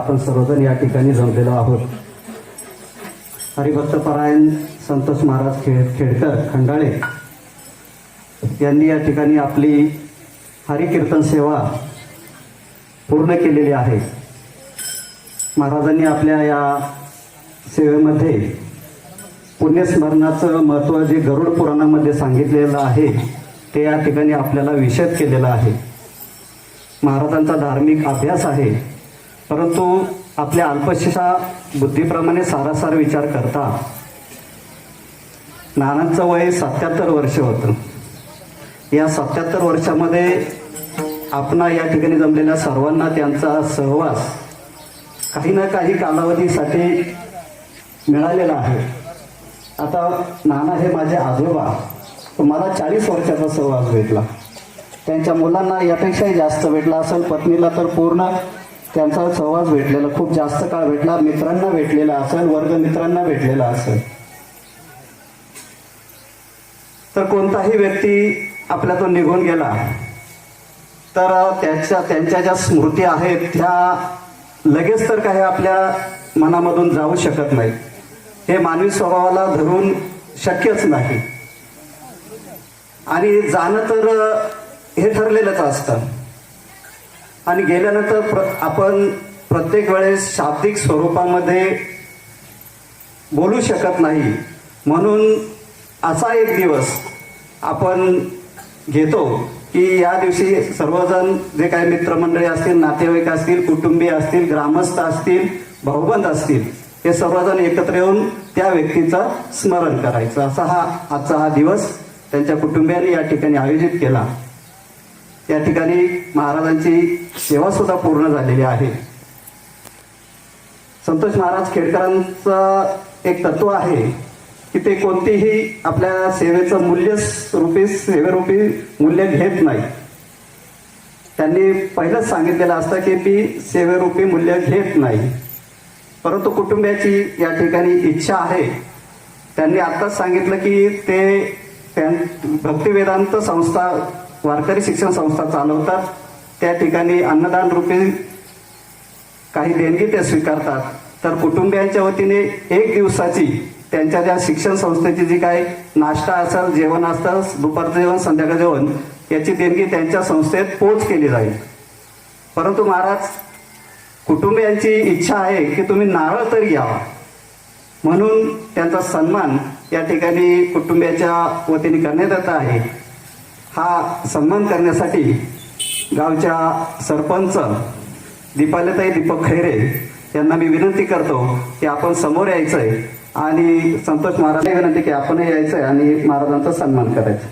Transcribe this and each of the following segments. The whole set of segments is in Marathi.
आपण सर्वजण या ठिकाणी जमलेलो आहोत. हरिभक्त परायण संतोष महाराज खेड खेडकर खंडाळे यांनी या ठिकाणी आपली हरिकीर्तन सेवा पूर्ण केलेली आहे. महाराजांनी आपल्या या सेवेमध्ये पुण्यस्मरणाचं महत्त्व जे गरुड पुराणामध्ये सांगितलेलं आहे ते या ठिकाणी आपल्याला विषद केलेलं आहे. महाराजांचा धार्मिक अभ्यास आहे. परंतु आपल्या अल्पशिषा बुद्धीप्रमाणे सारासार विचार करता नानांचं वय सत्याहत्तर वर्ष होतं. या सत्याहत्तर वर्षामध्ये आपणा या ठिकाणी जमलेल्या सर्वांना त्यांचा सहवास काही ना काही कालावधीसाठी मिळालेला आहे. आता नाना हे माझे आजोबा मला चाळीस वर्षाचा सहवास भेटला. त्यांच्या मुलांना यापेक्षाही जास्त भेटला असेल पत्नीला तर पूर्ण त्यांचा सहवास भेटलेला खूप जास्त काळ भेटला मित्रांना भेटलेला असेल वर्ग मित्रांना भेटलेला असेल. तर कोणताही व्यक्ती आपल्यातून निघून गेला तर त्याच्या त्यांच्या ज्या स्मृती आहेत त्या लगेच तर काही आपल्या मनामधून जाऊ शकत नाही हे मानवी स्वभावाला धरून शक्यच नाही. आणि जाणं तर हे ठरलेलंच असतं. आणि गेल्यानंतर प्र आपण प्रत्येक वेळेस शाब्दिक स्वरूपामध्ये बोलू शकत नाही. म्हणून असा एक दिवस आपण घेतो की या दिवशी सर्वजण जे काही मित्रमंडळी असतील नातेवाईक असतील कुटुंबीय असतील ग्रामस्थ असतील भाऊबंद असतील हे सर्वजण एकत्र येऊन त्या व्यक्तीचं स्मरण करायचं. असा हा आजचा हा दिवस त्यांच्या कुटुंबियांनी या ठिकाणी आयोजित केला. या ठिकाणी महाराजांची सेवा सुद्धा पूर्ण झालेली आहे. संतोष महाराज खेडकरांचं एक तत्व आहे की ते कोणतेही आपल्या सेवेचं मूल्य रूपी सेवेरूपी मूल्य घेत नाही. त्यांनी पहिलंच सांगितलेलं असतं की मी सेवेरूपी मूल्य घेत नाही. परंतु कुटुंबियाची या ठिकाणी इच्छा आहे. त्यांनी आत्ताच सांगितलं की ते त्यां भक्तिवेदांत संस्था वारकरी शिक्षण संस्था चालवतात. त्या ठिकाणी अन्नदान रूपी काही देणगी ते स्वीकारतात. तर कुटुंबियांच्या वतीने एक दिवसाची त्यांच्या त्या शिक्षण संस्थेची जी काही नाश्ता असेल जेवण असतं दुपारचं जेवण संध्याकाळ जेवण याची देणगी त्यांच्या संस्थेत पोच केली जाईल. परंतु महाराज कुटुंबियांची इच्छा आहे की तुम्ही नारळ तरी यावा म्हणून त्यांचा सन्मान या ठिकाणी कुटुंबियाच्या वतीने करण्यात येत आहे. हा सन्मान करण्यासाठी गावच्या सरपंच दीपालेताई दीपक खैरे यांना मी विनंती करतो की आपण समोर यायचंय आणि संतोष महाराज विनंती की आपणही यायचंय आणि महाराजांचा सन्मान करायचा.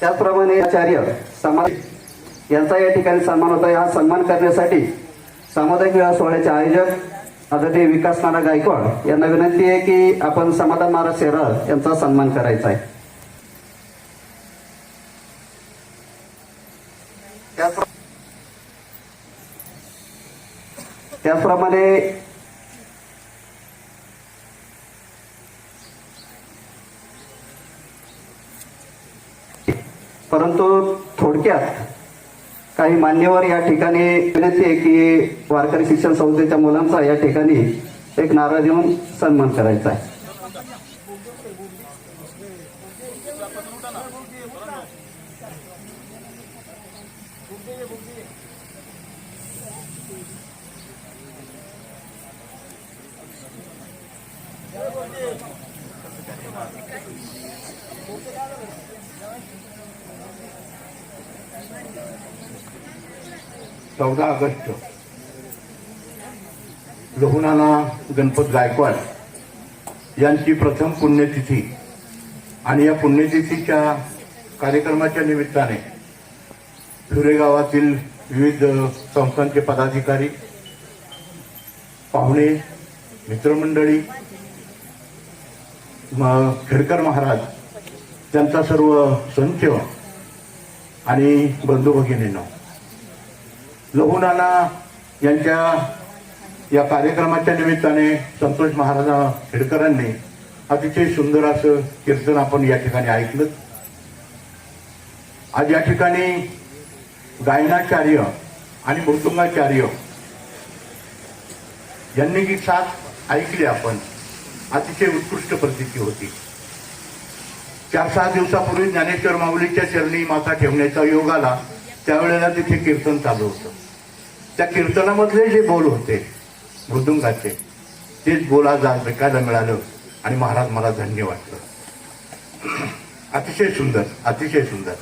त्याचप्रमाणे आचार्य समाज यांचा या ठिकाणी सन्मान होता. हा सन्मान करण्यासाठी सामुदायिक विवाह सोहळ्याचे आयोजक आदरणीय विकास नाना गायकवाड यांना विनंती आहे की आपण समाधान महाराज शेराळ यांचा सन्मान करायचा आहे. त्याचप्रमाणे परंतु थोडक्यात काही मान्यवर या ठिकाणी विनंती आहे की वारकरी शिक्षण संस्थेच्या मुलांचा या ठिकाणी एक नारळ देऊन सन्मान करायचा आहे. चौदा ऑगस्ट. लहुनाना गणपत गायकवाड यांची प्रथम पुण्यतिथी आणि या पुण्यतिथीच्या कार्यक्रमाच्या निमित्ताने सुरेगावातील विविध संस्थांचे पदाधिकारी पाहुणे मित्रमंडळी खेडकर महाराज त्यांचा सर्व संच आणि बंधू भगिनींनो लहुनाना यांच्या या कार्यक्रमाच्या निमित्ताने संतोष महाराज खेडकरांनी अतिशय सुंदर असं कीर्तन आपण या ठिकाणी ऐकलं. आज या ठिकाणी गायनाचार्य आणि मृदुंगाचार्य यांनी जी साथ ऐकली आपण. अतिशय उत्कृष्ट प्रतीची होती. चार सहा दिवसापूर्वी ज्ञानेश्वर माऊलीच्या चरणी माथा ठेवण्याचा योग आला. त्यावेळेला तिथे कीर्तन चालू होतं. त्या कीर्तनामधले जे बोल होते मृदुंगाचे तेच बोल आज आज ऐकायला मिळालं? आणि महाराज मला धन्य वाटलं. अतिशय सुंदर अतिशय सुंदर.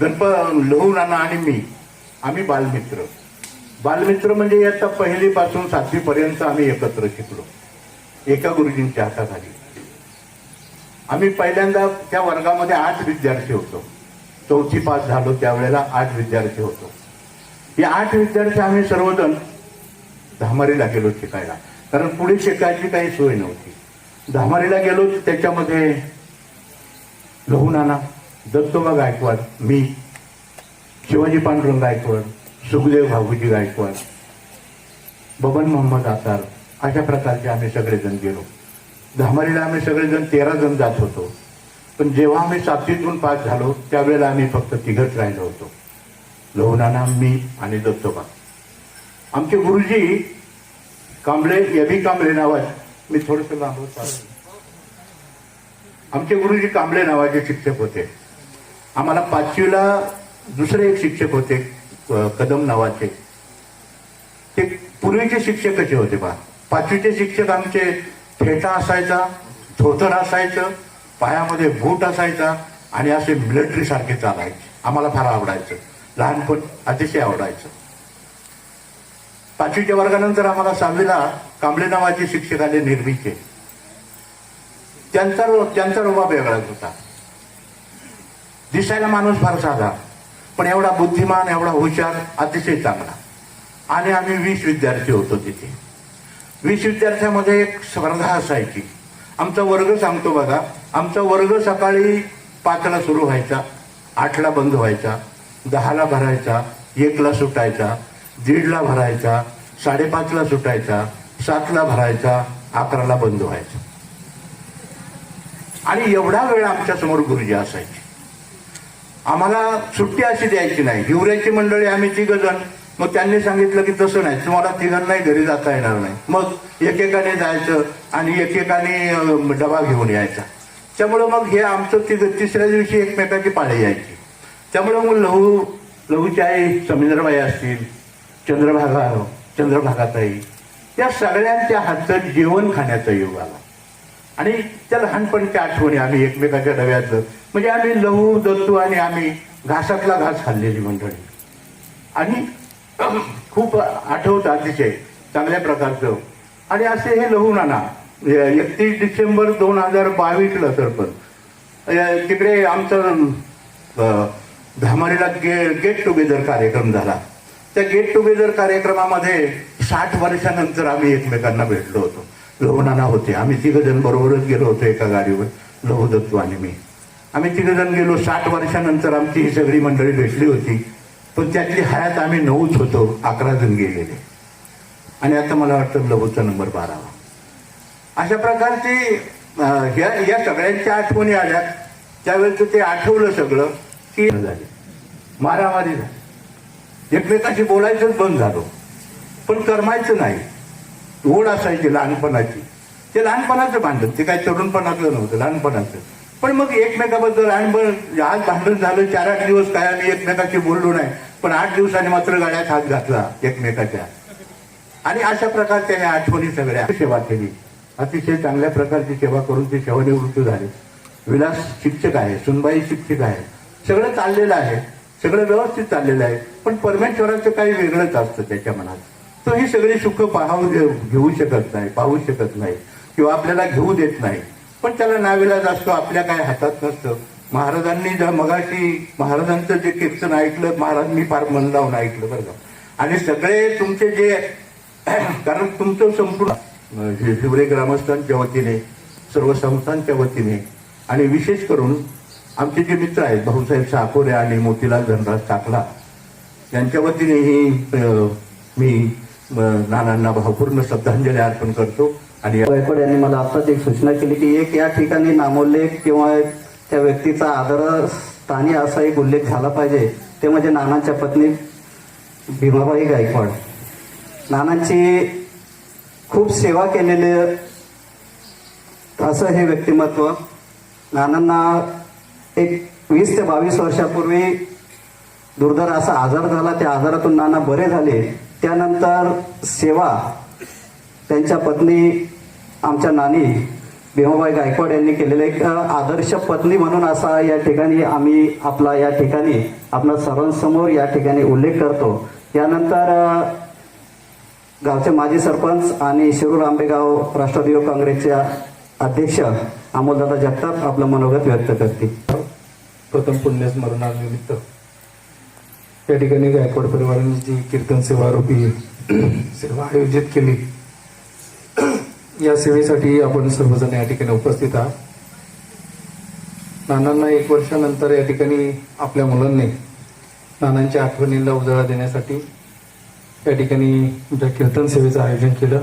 गणप लहू नाना आणि मी आम्ही बालमित्र. बालमित्र म्हणजे याचा पहिलीपासून सातवीपर्यंत आम्ही एकत्र शिकलो. एका गुरुजींच्या हाताखाली. आम्ही पहिल्यांदा त्या वर्गामध्ये आठ विद्यार्थी होतो. चौथी पास झालो त्यावेळेला आठ विद्यार्थी होतो. हे आठ विद्यार्थी आम्ही सर्वजण धामारीला गेलो शिकायला. कारण पुढे शिकायची काही सोय नव्हती. धामारीला गेलो त्याच्यामध्ये लहुनाना दत्तोबा गायकवाड मी शिवाजी पांडुरंग गायकवाड सुखदेव भाऊजी गायकवाड बबन मोहम्मद आसार अशा प्रकारचे आम्ही सगळेजण गेलो. धामारीला आम्ही सगळेजण तेरा जण जात होतो. पण जेव्हा आम्ही सातवीतून पास झालो त्यावेळेला आम्ही फक्त तिघच राहिलो होतो. लोहनाना मी आणि दत्तोबा. आमचे गुरुजी कांबळे यभी कांबळे नावाचे मी थोडस लांब आमचे गुरुजी कांबळे नावाचे शिक्षक होते. आम्हाला पाचवीला दुसरे एक शिक्षक होते कदम नावाचे. ते पूर्वीचे शिक्षक कसे होते बा पाचवीचे शिक्षक आमचे फेटा असायचा धोतर असायचं पायामध्ये बूट असायचा आणि असे मिलिटरी सारखे चालायचे. आम्हाला फार आवडायचं. लहानपण अतिशय आवडायचं. पाचवीच्या वर्गानंतर आम्हाला सहावीला कांबळे नावाचे शिक्षक आले निर्मीचे त्यांचा त्यांचा रोबा वेगळाच होता. दिसायला माणूस फार साधा पण एवढा बुद्धिमान एवढा हुशार अतिशय चांगला. आणि आम्ही वीस विद्यार्थी होतो तिथे. वीस विद्यार्थ्यामध्ये एक स्पर्धा असायची. आमचा वर्ग सांगतो बघा आमचा वर्ग सकाळी पाचला सुरू व्हायचा आठला बंद व्हायचा दहाला भरायचा एकला सुटायचा दीडला भरायचा साडेपाचला सुटायचा सातला भरायचा अकराला बंद व्हायचा. आणि एवढा वेळ आमच्यासमोर गुरुजी असायचे. आम्हाला सुट्टी अशी द्यायची नाही. हिवऱ्याची मंडळी आम्ही तिघजण. मग त्यांनी सांगितलं की तसं नाही. तुम्हाला तिघांनाही घरी जाता येणार नाही. मग एकेकाने जायचं आणि एकेकाने डबा घेऊन यायचा. त्यामुळं मग हे आमचं तिघ तिसऱ्या दिवशी एकमेकाची पाळी यायची. त्यामुळं मग लहू लहूच्या आई समिंद्रबाई असतील चंद्रभागा चंद्रभागाताई त्या सगळ्यांच्या हातात जेवण खाण्याचा योग आला. आणि त्या लहानपणीच्या आठवणी आम्ही एकमेकाच्या डब्यातलं म्हणजे आम्ही लहू दत्तू आणि आम्ही घासातला घास खाल्लेली मंडळी. आणि खूप आठवतं अतिशय चांगल्या प्रकारचं. आणि असे हे लहू नाना एकतीस डिसेंबर दोन हजार बावीसला तर पण तिकडे आमचं धामारीला गे गेट टुगेदर कार्यक्रम झाला. त्या गेट टुगेदर कार्यक्रमामध्ये साठ वर्षानंतर आम्ही एकमेकांना भेटलो होतो. लोहनाना होते. आम्ही तिघजण बरोबरच गेलो होतो एका गाडीवर लोहदत्व आणि मी. आम्ही तिघजण गेलो. साठ वर्षानंतर आमची ही सगळी मंडळी भेटली होती. पण त्यातली हयात आम्ही नऊच होतो. अकरा जण गेलेले. आणि आता मला वाटतं लघूचा नंबर बारावा. अशा प्रकारची या ह्या या सगळ्यांच्या आठवणी आल्या. त्यावेळेस ते आठवलं सगळं. तीन झाले. मारामारी झाली. एकमेकाशी बोलायचंच बंद झालो. पण करमायचं नाही. ओढ असायची लहानपणाची. ते लहानपणाचं भांडण. ते काही तरुणपणातलं नव्हतं लहानपणाचं. पण मग एकमेकाबद्दल लहानपण आज भांडण झालं चार आठ दिवस काय आम्ही एकमेकाशी बोललो नाही. पण आठ दिवसांनी मात्र गाड्यात हात घातला एकमेकाच्या. आणि अशा प्रकारच्या ह्या आठवणी सगळ्या. सेवा केली. अतिशय चांगल्या प्रकारची सेवा करून ते सेवानिवृत्त झाले. विलास शिक्षक आहे सुनबाई शिक्षक आहे. सगळं चाललेलं आहे. सगळं व्यवस्थित चाललेलं आहे. पण परमेश्वराचं काही वेगळंच असतं त्याच्या मनात. तो ही सगळी सुख पाहावं घेऊ घेऊ शकत नाही पाहू शकत नाही. किंवा आपल्याला घेऊ देत नाही. पण त्याला नाविलाज असतो आपल्या काय हातात नसतं. महाराजांनी जर मगाशी महाराजांचं जे कीर्तन ऐकलं महाराजांनी फार मन लावून ऐकलं बरं का. आणि सगळे तुमचे जे कारण तुमचं संपूर्ण अं, हिवरे ग्रामस्थांच्या वतीने सर्व संस्थांच्या वतीने आणि विशेष करून आमचे जे मित्र आहेत भाऊसाहेब साकोरे आणि मोतीलाल धनराज टाकला यांच्या वतीनेही मी नानांना भावपूर्ण श्रद्धांजली अर्पण करतो. आणि गायकवाड यांनी मला आत्ताच एक सूचना केली की एक या ठिकाणी नामोल्लेख किंवा त्या व्यक्तीचा आदर स्थानी असा एक उल्लेख झाला पाहिजे. ते म्हणजे नानांच्या पत्नी भीमाबाई गायकवाड. नानांची खूप सेवा केलेले असं हे व्यक्तिमत्व नानांना एक वीस ते बावीस वर्षापूर्वी दुर्धर असा आजार झाला. त्या आजारातून नाना बरे झाले. त्यानंतर सेवा त्यांच्या पत्नी आमच्या नानी भीमाबाई गायकवाड यांनी केलेलं एक आदर्श पत्नी म्हणून असा या ठिकाणी आम्ही आपला या ठिकाणी आपला सर्वांसमोर या ठिकाणी उल्लेख करतो. यानंतर गावचे माजी सरपंच आणि शिरूर आंबेगाव राष्ट्रवादी काँग्रेसच्या अध्यक्ष अमोलदादा जगताप आपलं मनोगत व्यक्त करतील. प्रथम पुण्यस्मरणानिमित्त या ठिकाणी गायकवाड परिवाराने जी कीर्तन सेवा रूपी सेवा आयोजित केली. या सेवेसाठी आपण सर्वजण या ठिकाणी उपस्थित आहात. नानांना एक वर्षानंतर या ठिकाणी आपल्या मुलांनी नानांच्या आठवणीला उजाळा देण्यासाठी या ठिकाणी ज्या कीर्तन सेवेचं आयोजन केलं.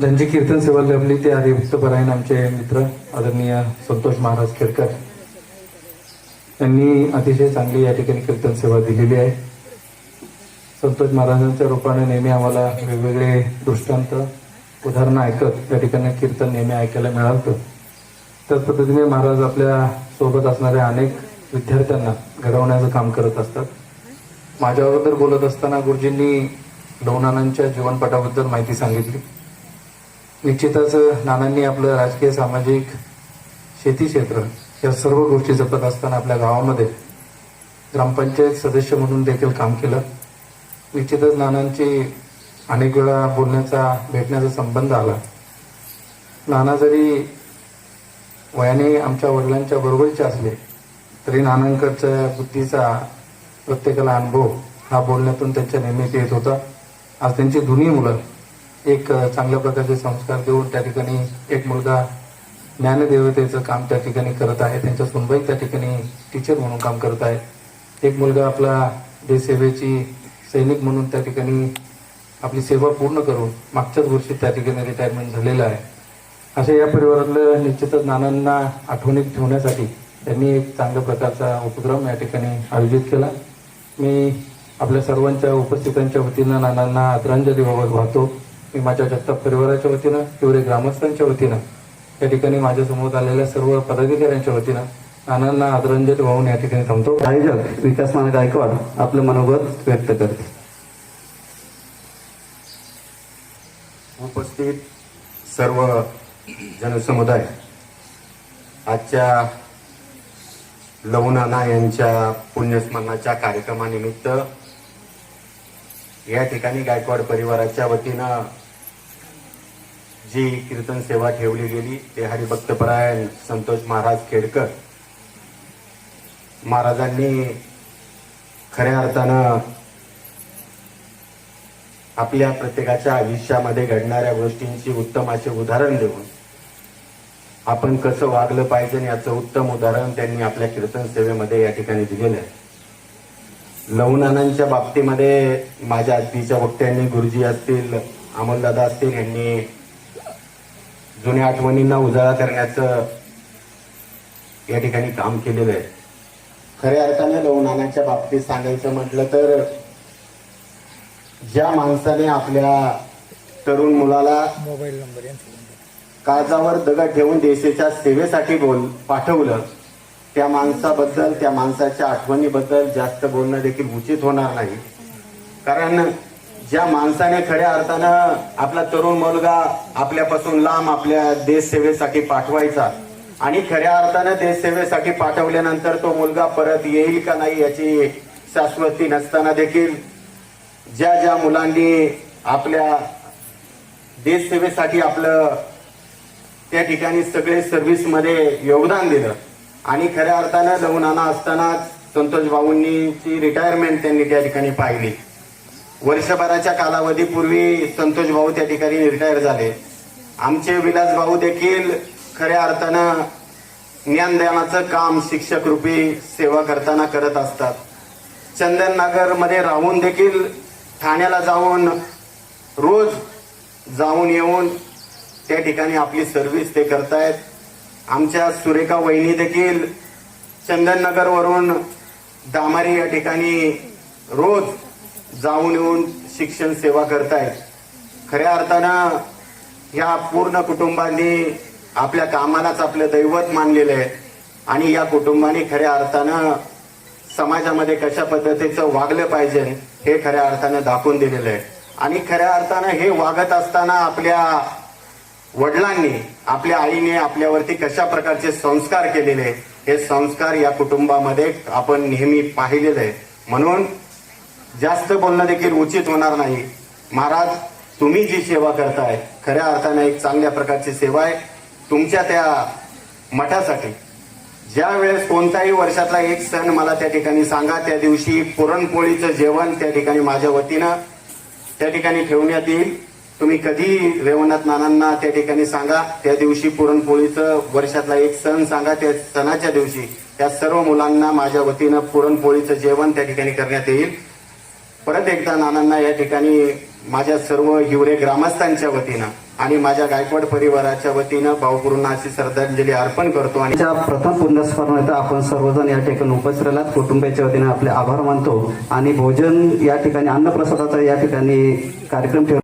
ज्यांची कीर्तन सेवा लाभली ते हरिभक्तपरायण आमचे मित्र आदरणीय संतोष महाराज केळकर त्यांनी अतिशय चांगली या ठिकाणी कीर्तन सेवा दिलेली आहे. संतोष महाराजांच्या रूपाने नेहमी आम्हाला वेगवेगळे दृष्टांत उदाहरणं ऐकत या ठिकाणी कीर्तन नेहमी ऐकायला मिळालं त्याच पद्धतीने महाराज आपल्यासोबत असणाऱ्या अनेक विद्यार्थ्यांना घडवण्याचं काम करत असतात. माझ्याबद्दल बोलत असताना गुरुजींनी लवनानांच्या जीवनपटाबद्दल माहिती सांगितली. निश्चितच नानांनी आपलं राजकीय सामाजिक शेती क्षेत्र या सर्व गोष्टी जपत असताना आपल्या गावामध्ये ग्रामपंचायत सदस्य म्हणून देखील काम केलं. निश्चितच नानांची अनेक वेळा बोलण्याचा भेटण्याचा संबंध आला. नाना जरी वयाने आमच्या वडिलांच्या बरोबरीचे असले तरी नानांकडच्या बुद्धीचा प्रत्येकाला अनुभव हा बोलण्यातून त्यांच्या नेहमीच येत होता. आज त्यांची दोन्ही मुलं एक चांगल्या प्रकारचे संस्कार देऊन त्या ठिकाणी एक मुलगा ज्ञानदेवतेचं काम त्या ठिकाणी करत आहे. त्यांच्या सुनबाई त्या ठिकाणी टीचर म्हणून काम करत आहेत. एक मुलगा आपला देशसेवेची सैनिक म्हणून त्या ठिकाणी आपली सेवा पूर्ण करून मागच्याच वर्षी त्या ठिकाणी रिटायरमेंट झालेलं आहे. अशा या परिवारातलं निश्चितच नानांना आठवणीत ठेवण्यासाठी त्यांनी एक चांगल्या प्रकारचा उपक्रम या ठिकाणी आयोजित केला. मी आपल्या सर्वांच्या उपस्थितांच्या वतीनं नानांना आदरांजली वाहतो. मी माझ्या जगताप परिवाराच्या वतीनं किंवा ग्रामस्थांच्या वतीनं या ठिकाणी माझ्यासमोर आलेल्या सर्व पदाधिकाऱ्यांच्या वतीनं नानांना आदरांजली वाहून या ठिकाणी थांबतो. आयोजक विकासमान गायकवाड आपलं मनोगत व्यक्त करते उपस्थित सर्व जनसमुदाय आजच्या लवनाना यांच्या पुण्यस्मरणाच्या कार्यक्रमानिमित्त या ठिकाणी गायकवाड परिवाराच्या वतीनं जी कीर्तन सेवा ठेवली गेली ते हरिभक्तपरायण संतोष महाराज खेडकर महाराजांनी खऱ्या अर्थानं आपल्या प्रत्येकाच्या आयुष्यामध्ये घडणाऱ्या गोष्टींची उत्तम असे उदाहरण देऊन आपण कसं वागलं पाहिजे याचं उत्तम उदाहरण त्यांनी आपल्या कीर्तन सेवेमध्ये या ठिकाणी दिलेलं आहे. लवणानांच्या बाबतीमध्ये माझ्या आजीच्या वक्त्यांनी गुरुजी असतील अमोलदादा असतील यांनी जुन्या आठवणींना उजाळा करण्याचं या ठिकाणी काम केलेलं आहे. खऱ्या अर्थाने लवनानाच्या बाबतीत सांगायचं म्हटलं तर ज्या माणसाने आपल्या तरुण मुलाला काळजावर दगड ठेवून देशाच्या सेवेसाठी बोल पाठवलं त्या माणसाबद्दल त्या माणसाच्या आठवणीबद्दल जास्त बोलणं देखील उचित होणार नाही. कारण ज्या माणसाने खऱ्या अर्थानं आपला तरुण मुलगा आपल्यापासून लांब आपल्या देश सेवेसाठी पाठवायचा आणि खऱ्या अर्थानं देश सेवेसाठी पाठवल्यानंतर तो मुलगा परत येईल का नाही याची शाश्वती नसताना देखील ज्या ज्या मुलांनी आपल्या देश सेवेसाठी आपलं त्या ठिकाणी सगळे सर्व्हिसमध्ये योगदान दिलं आणि खऱ्या अर्थानं लवणाना असतानाच संतोष भाऊंनीची रिटायरमेंट त्यांनी त्या ठिकाणी पाहिली. वर्षभराच्या कालावधीपूर्वी संतोष भाऊ त्या ठिकाणी रिटायर झाले. आमचे विलास भाऊ देखील खऱ्या अर्थानं ज्ञानदानाचं काम शिक्षक रूपी सेवा करताना करत असतात. चंदननगरमध्ये राहून देखील ठाण्याला जाऊन रोज जाऊन येऊन त्या ठिकाणी आपली सर्व्हिस ते करतायत. आमच्या सुरेखा वहिनी देखील चंदननगर वरून दामारी या ठिकाणी रोज जाऊन येऊन शिक्षण सेवा करतायत खऱ्या अर्थानं या पूर्ण कुटुंबांनी आपल्या कामालाच आपलं दैवत मानलेलं आहे. आणि या कुटुंबाने खऱ्या अर्थानं समाजामध्ये कशा पद्धतीचं वागलं पाहिजे हे खऱ्या अर्थानं दाखवून दिलेलं आहे. आणि खऱ्या अर्थानं हे वागत असताना आपल्या वडिलांनी आपल्या आईने आपल्यावरती कशा प्रकारचे संस्कार केलेले आहे, हे संस्कार या कुटुंबामध्ये आपण नेहमी पाहिलेले आहे. म्हणून जास्त बोलणं देखील उचित होणार नाही. महाराज तुम्ही जी सेवा करताय खऱ्या अर्थाने एक चांगल्या प्रकारची सेवा आहे तुमच्या त्या मठासाठी. ज्या वेळेस कोणताही वर्षातला एक सण मला त्या ठिकाणी सांगा त्या दिवशी पुरणपोळीचं जेवण त्या ठिकाणी माझ्या वतीनं त्या ठिकाणी ठेवण्यात येईल. तुम्ही कधी रेवनाथ नानांना त्या ठिकाणी सांगा त्या दिवशी पुरणपोळीचं वर्षातला एक सण सांगा त्या सणाच्या दिवशी त्या सर्व मुलांना माझ्या वतीनं पुरणपोळीचं जेवण त्या ठिकाणी करण्यात येईल. परत एकदा नानांना या ठिकाणी माझ्या सर्व हिवरे ग्रामस्थांच्या वतीनं आणि माझ्या गायकवाड परिवाराच्या वतीनं भाऊगुरूंना अशी श्रद्धांजली अर्पण करतो आणि प्रथम पुण्यस्मरणार्थ आपण सर्वजण या ठिकाणी उपस्थित कुटुंबाच्या वतीनं आपले आभार मानतो आणि भोजन या ठिकाणी अन्नप्रसादाचा या ठिकाणी कार्यक्रम ठेव